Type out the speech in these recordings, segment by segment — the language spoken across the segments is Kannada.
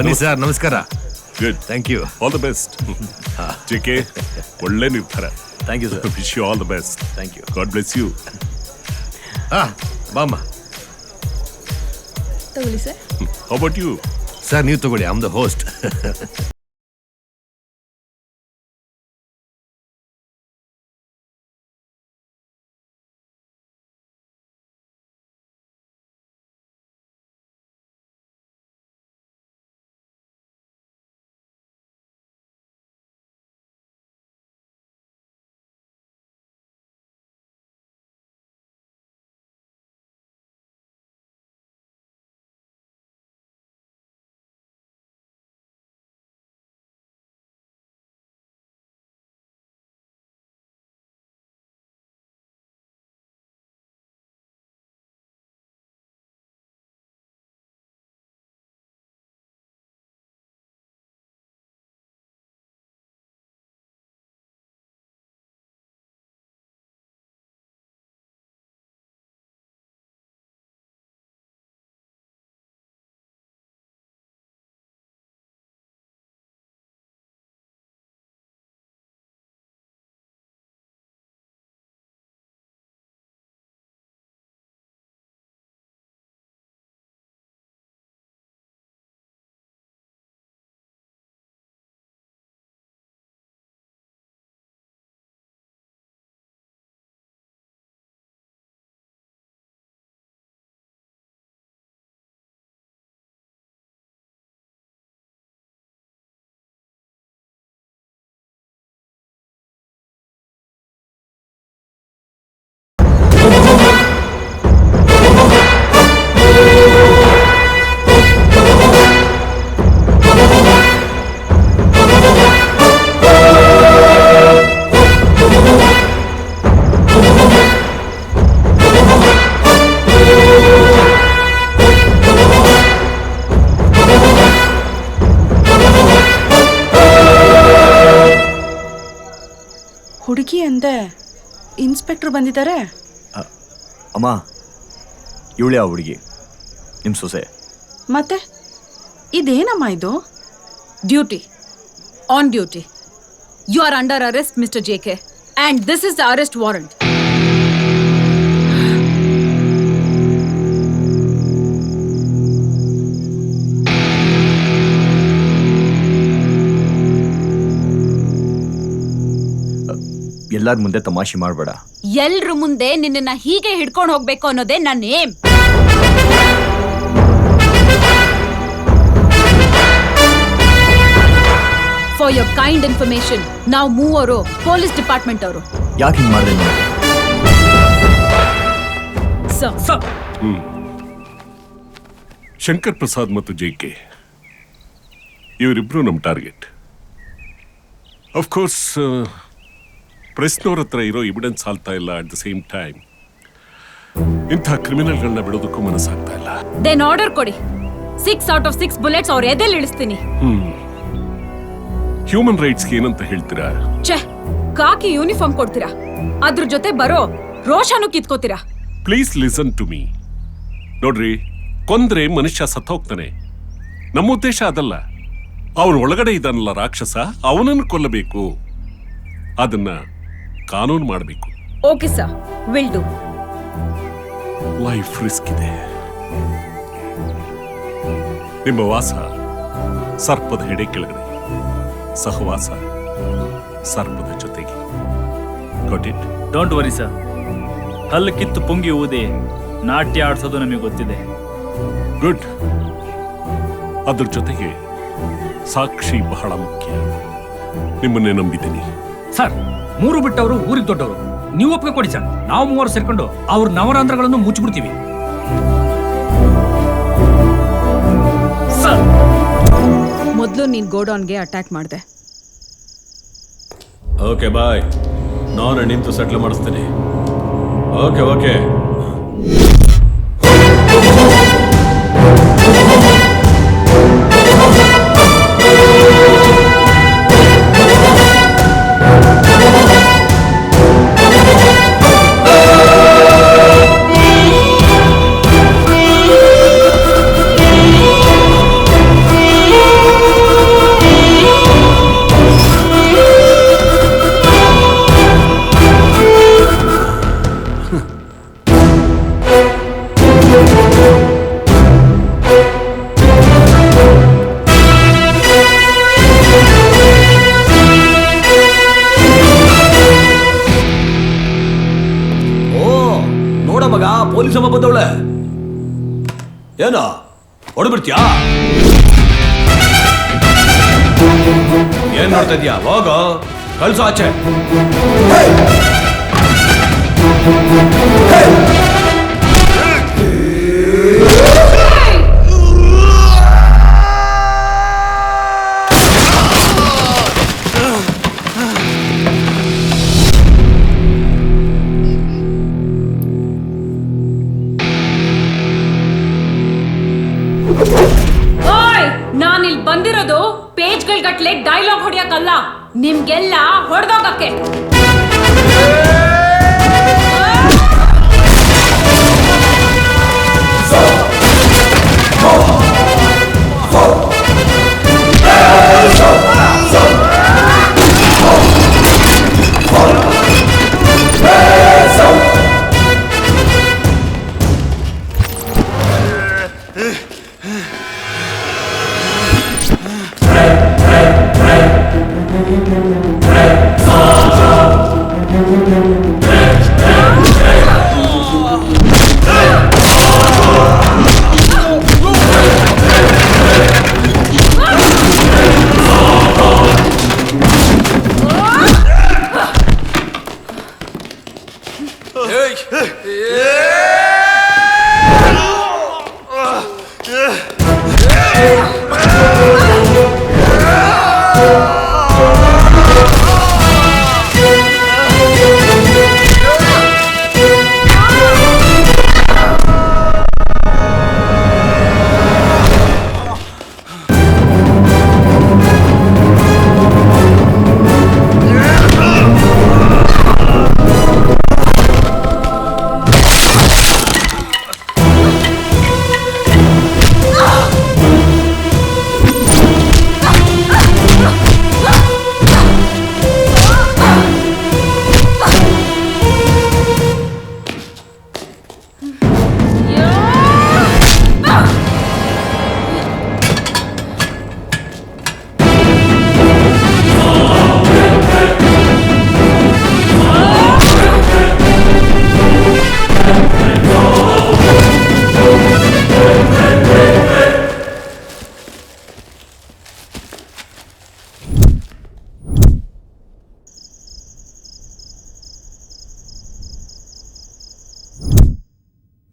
ಬನ್ನಿ ಸರ್ ನಮಸ್ಕಾರ. Good thank you all the best J ಒಳ್ಳೆ ನಿರ್ಧಾರ. Thank you sir wish you all the best thank you god bless you ಹಾ ಬಾಮ್ಮ. ತಗೊಳ್ಳಿ ಸರ್ ಅಬೌಟ್ ಯು ಸರ್ ನೀವು ತಗೊಳ್ಳಿ ಆಮ್ ದ ಹೋಸ್ಟ್ ಅಂದೆ ಇನ್ಸ್ಪೆಕ್ಟರ್ ಬಂದಿದ್ದಾರೆ? ಅಮ್ಮ ಇವಳೆ ಆ ಹುಡುಗಿ ನಿಮ್ಮ ಸೊಸೆ. ಮತ್ತೆ? ಇದೇನಮ್ಮ ಇದು? Duty on duty. You are under arrest mister J K and this is the arrest warrant. ಎಲ್ಲರ ಮುಂದೆ ತಮಾಷೆ ಮಾಡಬೇಡ. ಎಲ್ರ ಮುಂದೆ ನಿನ್ನನ್ನ ಹೀಗೆ ಹಿಡ್ಕೊಂಡು ಹೋಗ್ಬೇಕು ಅನ್ನೋದೇ ನನ್ನ aim. For your kind information ನಾವು ಮೂವರು ಪೊಲೀಸ್ ಡಿಪಾರ್ಟ್ಮೆಂಟ್ ಅವರು. ಯಾಕೆ ಹಿಂಗೆ ಮಾಡಿದೆ ಸರ್ ಶಂಕರ್ ಪ್ರಸಾದ್ ಮತ್ತು ಜೆ ಕೆ. ಇವರಿಬ್ರು ನಮ್ಮ ಟಾರ್ಗೆಟ್. ಅಫ್ಕೋರ್ಸ್ ಪ್ರೆಸ್ನವ್ರ ಹತ್ರ ಇರೋ ಎವಿಡೆನ್ಸ್ ಸಾಲ್ತಾ ಇಲ್ಲ ಅಟ್ ದ ಸೇಮ್ ಟೈಮ್ ಇಂಥ ಕ್ರಿಮಿನಲ್ಗಳನ್ನ ಬಿಡೋದಕ್ಕೂ ಮನಸ್ಸಾಗ್ತಾ ಇಲ್ಲ. ದೆನ್ ಆರ್ಡರ್ ಕೊಡಿ. Six out of six bullets ಅವ್ರ ಎದೆಲ್ಲಿ ಇಳಿಸ್ತೀನಿ. ಹ್ಯೂಮನ್ ರೈಟ್ಸ್ಗೆ ಏನಂತ ಹೇಳ್ತೀರಾ? ಛೆ ಕಾಕಿ ಯೂನಿಫಾರ್ಮ್ ಕೊಡ್ತೀರಾ? ಅದ್ರ ಜೊತೆ ಬರೋ ರೋಷಾನು ಕಿತ್ಕೋತೀರಾ? ಪ್ಲೀಸ್ ಲಿಸನ್ ಟು ಮೀ ನೋಡ್ರಿ ಕೊಂದ್ರೆ ಮನುಷ್ಯ ಸತ್ತೋಗ್ತಾನೆ. ನಮ್ಮ ಉದ್ದೇಶ ಅದಲ್ಲ. ಅವನ ಒಳಗಡೆ ಇದ್ದಾನಲ್ಲ ರಾಕ್ಷಸ ಅವನನ್ನು ಕೊಲ್ಲಬೇಕು. ಅದನ್ನ ಕಾನೂನು ಮಾಡಬೇಕು. Okay sir will do life risk ಇದೆ. ನಿಮ್ಮ ವಾಸ ಸರ್ಪದ ಹೆಡೆ ಕೆಳಗಡೆ. ಸಹವಾಸ ಸರ್ಪದ ಜೊತೆಗೆ. Got it don't worry sir ಹಲ್ಲು ಕಿತ್ತು ಪುಂಗಿ ಊದಿ ನಾಟ್ಯ ಆಡಿಸೋದು ನಮಗೆ ಗೊತ್ತಿದೆ. ಗುಡ್ ಅದ್ರ ಜೊತೆಗೆ ಸಾಕ್ಷಿ ಬಹಳ ಮುಖ್ಯ. ನಿಮ್ಮನ್ನೇ ನಂಬಿದ್ದೀನಿ. ಸರ್ ಮೂರು ಬಿಟ್ಟವರು ಊರಿಗೆ ದೊಡ್ಡವರು. ನೀವು ಒಪ್ಪಿಗೆ ಕೊಡಿ ಸರ್. ನಾವು ಮೂವರು ಸೇರ್ಕೊಂಡು ಅವ್ರ ನವರಂಧ್ರಗಳನ್ನು ಮುಚ್ಚಿಬಿಡ್ತೀವಿ. ಸರ್. ಮೊದಲು ನೀನ್ ಗೋಡೌನ್ಗೆ ಅಟ್ಯಾಕ್ ಮಾಡಿದೆ. Okay bye. ನಾನು ನಿಂತು ಸೆಟ್ಲ್ ಮಾಡಿಸ್ತೀನಿ. Okay okay. ನೋಡ ಮಗ ಪೊಲೀಸ್ ಅಮ್ಮ ಬಂದವಳೆ ಏನೋ ಹೊಡ್ಬಿಡ್ತೀಯಾ ಏನ್ ನೋಡ್ತಾ ಇದೀಯಾ ಹೋಗೋ ಕಳ್ಸು ಆಚೆ ಓಯ್ ಗಟ್ಲೆ ಡೈಲಾಗ್ ಹೊಡಿಯಕ್ಕಲ್ಲ ನಿಮ್ಗೆಲ್ಲ ಹೊಡೆದೋಗಕ್ಕೆ.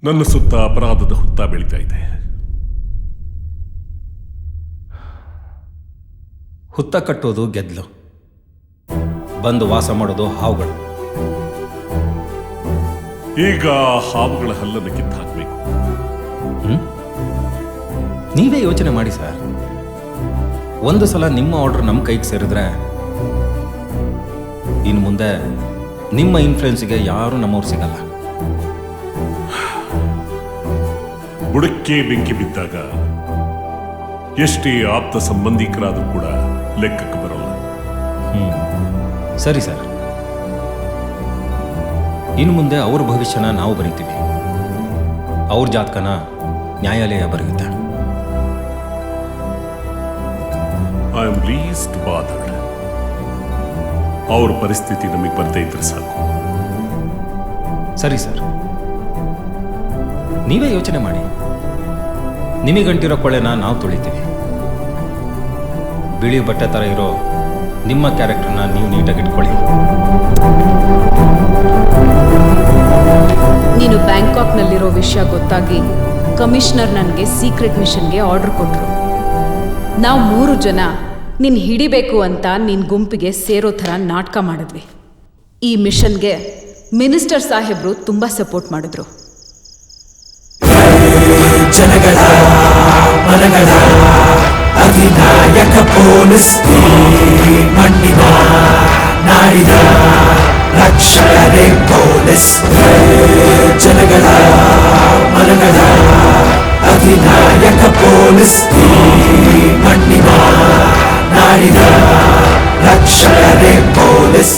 ನನ್ನ ಸುತ್ತ ಅಪರಾಧದ ಹುತ್ತ ಬೆಳೀತಾ ಇದೆ. ಹುತ್ತ ಕಟ್ಟೋದು ಗೆದ್ಲು. ಬಂದು ವಾಸ ಮಾಡೋದು ಹಾವುಗಳು. ಈಗ ಹಾವುಗಳ ಹಲ್ಲನ್ನು ಕಿತ್ತಾಕ್ಬೇಕು. ನೀವೇ ಯೋಚನೆ ಮಾಡಿ ಸರ್. ಒಂದು ಸಲ ನಿಮ್ಮ ಆರ್ಡರ್ ನಮ್ಮ ಕೈಗೆ ಸೇರಿದ್ರೆ ಇನ್ನು ಮುಂದೆ ನಿಮ್ಮ ಇನ್ಫ್ಲುಯೆನ್ಸ್ಗೆ ಯಾರೂ ನಮ್ಮವ್ರು ಸಿಗಲ್ಲ. ಬುಡಕ್ಕೆ ಬೆಂಕಿ ಬಿದ್ದಾಗ ಎಷ್ಟೇ ಆಪ್ತ ಸಂಬಂಧಿಕರಾದರೂ ಕೂಡ ಲೆಕ್ಕಕ್ಕೆ ಬರೋಲ್ಲ. ಸರಿ ಸರ್. ಇನ್ನು ಮುಂದೆ ಅವ್ರ ಭವಿಷ್ಯನ ನಾವು ಬರೀತೀವಿ. ಅವ್ರ ಜಾತಕನ ನ್ಯಾಯಾಲಯ ಬರೆಯುತ್ತೆ. ಐ ಆಮ್ ಲೀಸ್ಟ್ ಬಾದರ್ಡ್ ಅವ್ರ ಪರಿಸ್ಥಿತಿ ನಮಗೆ ಬರ್ತಾ ಇದ್ರೆ ಸಾಕು. ಸರಿ ಸರ್. ನೀವೇ ಯೋಚನೆ ಮಾಡಿ. ನಿಮಗಂಟಿರೋ ಕೊಳೆನ ನಾವು ತುಳಿತೀವಿ. ಬಿಳಿ ಬಟ್ಟೆ ಥರ ಇರೋ ನಿಮ್ಮ ಕ್ಯಾರೆಕ್ಟರ್ನ ನೀವು ನೀಟಾಗಿ ಇಟ್ಕೊಳ್ಳಿ. ನೀನು ಬ್ಯಾಂಕಾಕ್ನಲ್ಲಿರೋ ವಿಷಯ ಗೊತ್ತಾಗಿ ಕಮಿಷನರ್ ನನಗೆ ಸೀಕ್ರೆಟ್ ಮಿಷನ್ಗೆ ಆರ್ಡರ್ ಕೊಟ್ಟರು ನಾವು ಮೂರು ಜನ ನಿನ್ ಹಿಡಿಬೇಕು ಅಂತ ನಿನ್ನ ಗುಂಪಿಗೆ ಸೇರೋ ಥರ ನಾಟಕ ಮಾಡಿದ್ವಿ. ಈ ಮಿಷನ್ಗೆ ಮಿನಿಸ್ಟರ್ ಸಾಹೇಬ್ರು ತುಂಬ ಸಪೋರ್ಟ್ ಮಾಡಿದ್ರು. ಮನಗಳ ಅಧಿನಾಯಕ ಪೊಲೀಸ್ ಈ ಮಣ್ಣಿನ ನಾಡಿನ ರಕ್ಷಕರೇ ಪೊಲೀಸ್ ಜನಗಳ ಮನಗಳ ಅಧಿನಾಯಕ ಪೊಲೀಸ್ ಈ ಮಣ್ಣಿನ ನಾಡಿನ ರಕ್ಷಕರೇ ಪೊಲೀಸ್